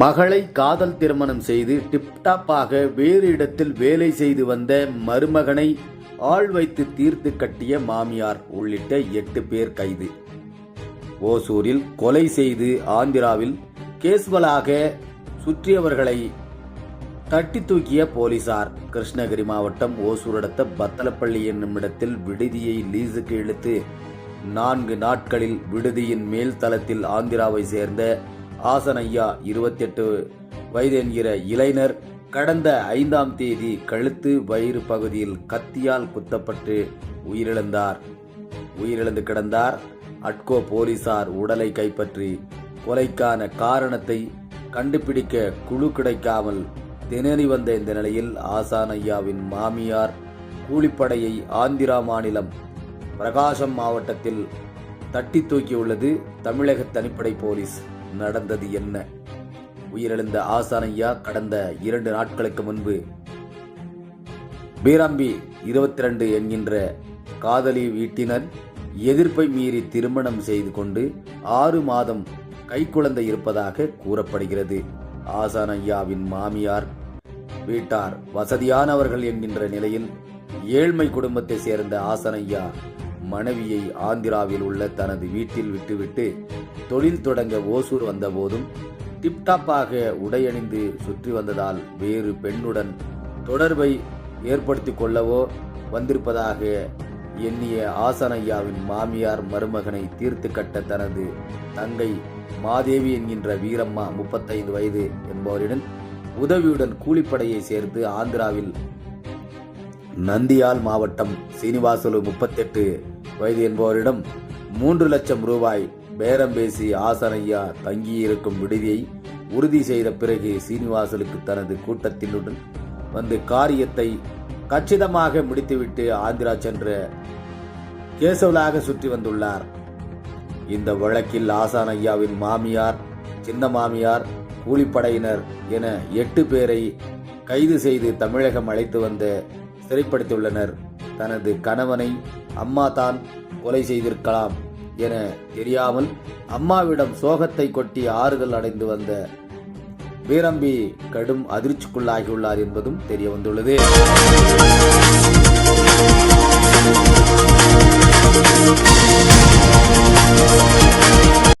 மகளை காதல் திருமணம் செய்து டிப்டாப்பாக வேறு இடத்தில் வேலை செய்து வந்த மருமகனை ஆள் வைத்து தீர்த்து கட்டிய மாமியார் உள்ளிட்ட எட்டு பேர் கைது. ஓசூரில் கொலை செய்து ஆந்திராவில் கேஸ்வலாக சுற்றியவர்களை தட்டி தூக்கிய போலீசார். கிருஷ்ணகிரி மாவட்டம் ஓசூர் அடுத்த பத்தலப்பள்ளி என்னும் இடத்தில் விடுதியை லீஸுக்கு இழுத்து நான்கு நாட்களில் விடுதியின் மேல் தளத்தில் ஆந்திராவை சேர்ந்த ஆசனையா இருபத்தி எட்டு வயது என்கிற இளைஞர் கடந்த ஐந்தாம் தேதி கழுத்து வயிறு பகுதியில் கத்தியால் குத்தப்பட்டு உயிரிழந்தார். உயிரிழந்து கிடந்தார். அட்கோ போலீசார் உடலை கைப்பற்றி கொலைக்கான காரணத்தை கண்டுபிடிக்க குழு கிடைக்காமல் திணறி வந்த இந்த நிலையில் ஆசானையாவின் மாமியார் கூலிப்படையை ஆந்திரா மாநிலம் பிரகாசம் மாவட்டத்தில் தட்டி தூக்கியுள்ளது தமிழக தனிப்படை போலீஸ். நடந்தது என்ன? உயிரிழந்த ஆசானையா ஐயா கடந்த இரண்டு நாட்களுக்கு முன்பு? பீராம்பி இருபத்தி ரெண்டு என்கின்ற காதலி வீட்டினர் எதிர்ப்பை மீறி திருமணம் செய்து கொண்டு ஆறு மாதம் கைக்குழந்தை இருப்பதாக கூறப்படுகிறது. ஆசான் ஐயாவின் மாமியார் வீட்டார் வசதியானவர்கள் என்கின்ற நிலையில் ஏழ்மை குடும்பத்தை சேர்ந்த ஆசனையா மனைவியை ஆந்திராவில் உள்ள தனது வீட்டில் விட்டுவிட்டு தொழில் தொடங்க ஓசூர் வந்தபோதும் டிப்டாப்பாக உடையணிந்து சுற்றி வந்ததால் வேறு பெண்ணுடன் தொடர்பை ஏற்படுத்தி கொள்ளவோ வந்திருப்பதாக எண்ணிய ஆசனையாவின் மாமியார் மருமகனை தீர்த்து கட்ட தனது தங்கை மாதேவி என்கின்ற வீரம்மா முப்பத்தைந்து வயது என்பவரிடம் உதவியுடன் கூலிப்படையை சேர்த்து ஆந்திராவில் நந்தியால் மாவட்டம் சீனிவாசலு முப்பத்தெட்டு வயது என்பவரிடம் மூன்று லட்சம் ரூபாய் பேரம் பேசி ஆசனையா தங்கியிருக்கும் விடுதியை உறுதி செய்த பிறகு சீனிவாசலுக்கு தனது கூட்டத்தினுடன் வந்து காரியத்தை கச்சிதமாக முடித்துவிட்டு ஆந்திரா சென்ற கேசவலாக சுற்றி வந்துள்ளார். இந்த வழக்கில் ஆசான் ஐயாவின் மாமியார் சின்ன மாமியார் கூலிப்படையினர் என எட்டு பேரை கைது செய்து தமிழகம் அழைத்து வந்து சிறைப்படுத்தியுள்ளனர். தனது கணவனை அம்மா தான் கொலை செய்திருக்கலாம் என தெரியாமல் அம்மாவிடம் சோகத்தை கொட்டி ஆறுதல் அடைந்து வந்த வீரம்பி கடும் அதிர்ச்சிக்குள்ளாகியுள்ளார் என்பதும் தெரிய வந்துள்ளது.